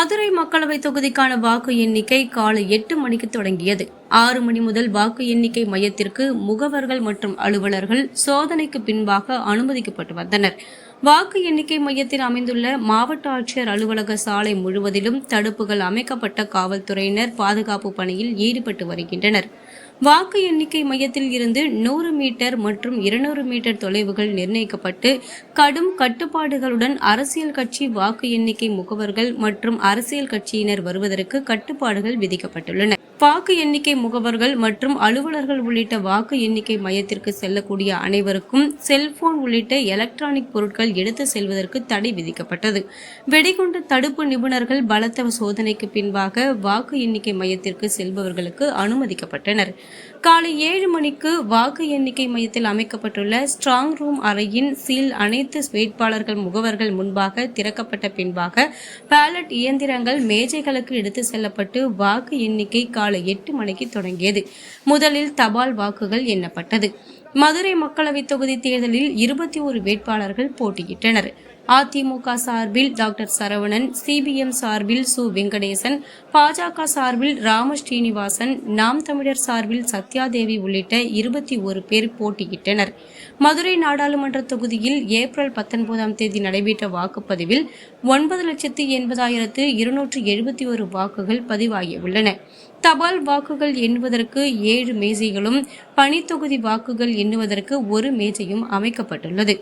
மதுரை மக்களவை தொகுதிக்கான வாக்கு எண்ணிக்கை காலை எட்டு மணிக்கு தொடங்கியது. ஆறு மணி முதல் வாக்கு எண்ணிக்கை மையத்திற்கு முகவர்கள் மற்றும் அலுவலர்கள் சோதனைக்கு பின்பாக அனுமதிக்கப்பட்டு வந்தனர். வாக்கு எண்ணிக்கை மையத்தில் அமைந்துள்ள மாவட்ட ஆட்சியர் அலுவலக சாலை முழுவதிலும் தடுப்புகள் அமைக்கப்பட்ட காவல்துறையினர் பாதுகாப்பு பணியில் ஈடுபட்டு வருகின்றனர். வாக்கு எண்ணிக்கை மையத்தில் இருந்து நூறு மீட்டர் மற்றும் இருநூறு மீட்டர் தொலைவுகள் நிர்ணயிக்கப்பட்டு கடும் கட்டுப்பாடுகளுடன் அரசியல் கட்சி வாக்கு எண்ணிக்கை முகவர்கள் மற்றும் அரசியல் கட்சியினர் வருவதற்கு கட்டுப்பாடுகள் விதிக்கப்பட்டுள்ளன. வாக்கு எண்ணிக்கை முகவர்கள் மற்றும் அலுவலர்கள் உள்ளிட்ட வாக்கு எண்ணிக்கை மையத்திற்கு செல்லக்கூடிய அனைவருக்கும் செல்போன் உள்ளிட்ட எலக்ட்ரானிக் பொருட்கள் எடுத்து செல்வதற்கு தடை விதிக்கப்பட்டது. வெடிகுண்டு தடுப்பு நிபுணர்கள் பலத்த சோதனைக்கு பின்பாக வாக்கு எண்ணிக்கை மையத்திற்கு செல்பவர்களுக்கு அனுமதிக்கப்பட்டனர். காலை ஏழு மணிக்கு வாக்கு எண்ணிக்கை மையத்தில் அமைக்கப்பட்டுள்ள ஸ்ட்ராங் ரூம் அறையின் சீல் அனைத்து வேட்பாளர்கள் முகவர்கள் முன்பாக திறக்கப்பட்ட பின்பாக பேலட் இயந்திரங்கள் மேஜைகளுக்கு எடுத்து செல்லப்பட்டு வாக்கு எண்ணிக்கை காலை எட்டு மணிக்கு தொடங்கியது. முதலில் தபால் வாக்குகள் எண்ணப்பட்டது. மதுரை மக்களவைத் தொகுதி தேர்தலில் இருபத்தி ஒரு வேட்பாளர்கள் போட்டியிட்டனர். அதிமுக சார்பில் டாக்டர் சரவணன் சிபிஎம் சார்பில் சு. வெங்கடேசன் பாஜக சார்பில் ராம ஸ்ரீனிவாசன் நாம் தமிழர் சார்பில் சத்யாதேவி உள்ளிட்ட இருபத்தி ஒரு பேர் போட்டியிட்டனர். மதுரை நாடாளுமன்ற தொகுதியில் ஏப்ரல் பத்தொன்பதாம் தேதி நடைபெற்ற வாக்குப்பதிவில் ஒன்பது லட்சத்து எண்பதாயிரத்து இருநூற்று எழுபத்தி ஒரு வாக்குகள் பதிவாகியுள்ளன. தபால் வாக்குகள் எண்ணுவதற்கு ஏழு மேஜைகளும் பணித்தொகுதி வாக்குகள் எண்ணுவதற்கு ஒரு மேஜையும் அமைக்கப்பட்டுள்ளது.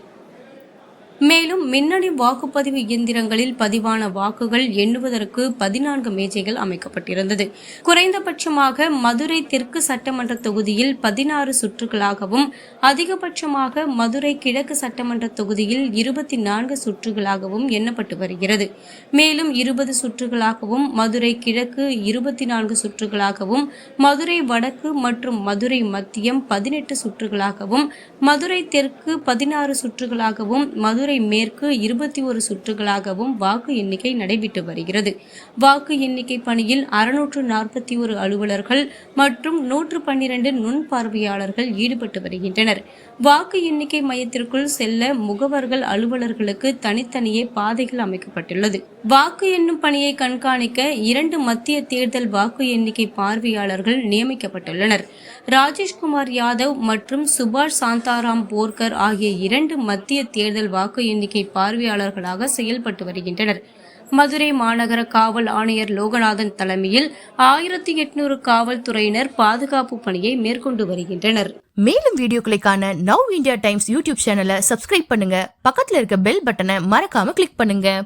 மேலும் மின்னணு வாக்குப்பதிவு இயந்திரங்களில் பதிவான வாக்குகள் எண்ணுவதற்கு பதினான்கு மேஜைகள் அமைக்கப்பட்டிருந்தது. குறைந்தபட்சமாக மதுரை தெற்கு சட்டமன்ற தொகுதியில் பதினாறு சுற்றுகளாகவும் அதிகபட்சமாக மதுரை கிழக்கு சட்டமன்ற தொகுதியில் இருபத்தி நான்கு சுற்றுகளாகவும் எண்ணப்பட்டு வருகிறது. மேலும் இருபது சுற்றுகளாகவும் மதுரை கிழக்கு இருபத்தி நான்கு சுற்றுகளாகவும் மதுரை வடக்கு மற்றும் மதுரை மத்தியம் பதினெட்டு சுற்றுகளாகவும் மதுரை தெற்கு பதினாறு சுற்றுகளாகவும் மதுரை மேற்கு இருபத்தி ஒரு சுற்றுகளாகவும் வாக்கு எண்ணிக்கை நடைபெற்று வருகிறது. வாக்கு எண்ணிக்கை பணியில் அறுநூற்று நாற்பத்தி ஒரு அலுவலர்கள் மற்றும் நூற்று பன்னிரண்டு நுண் பார்வையாளர்கள் ஈடுபட்டு வருகின்றனர். வாக்கு எண்ணிக்கை மையத்திற்குள் செல்ல முகவர்கள் அலுவலர்களுக்கு தனித்தனியே பாதைகள் அமைக்கப்பட்டுள்ளது. வாக்கு எண்ணும் பணியை கண்காணிக்க இரண்டு மத்திய தேர்தல் வாக்கு எண்ணிக்கை பார்வையாளர்கள் நியமிக்கப்பட்டுள்ளனர். ராஜேஷ்குமார் யாதவ் மற்றும் சுபாஷ் சாந்தாராம் போர்கர் ஆகிய இரண்டு மத்திய தேர்தல் வாக்கு எண்ணிக்கை பார்வையாளர்களாக செயல்பட்டு வருகின்றனர். மதுரை மாநகர காவல் ஆணையர் லோகநாதன் தலைமையில் ஆயிரத்தி எட்நூறு காவல்துறையினர் பாதுகாப்பு பணியை மேற்கொண்டு வருகின்றனர். மேலும் வீடியோக்களுக்கான நவ் இந்தியா டைம்ஸ் யூடியூப் சேனலை சப்ஸ்கிரைப் பண்ணுங்க. பக்கத்தில் இருக்க பெல் பட்டனை மறக்காம கிளிக் பண்ணுங்க.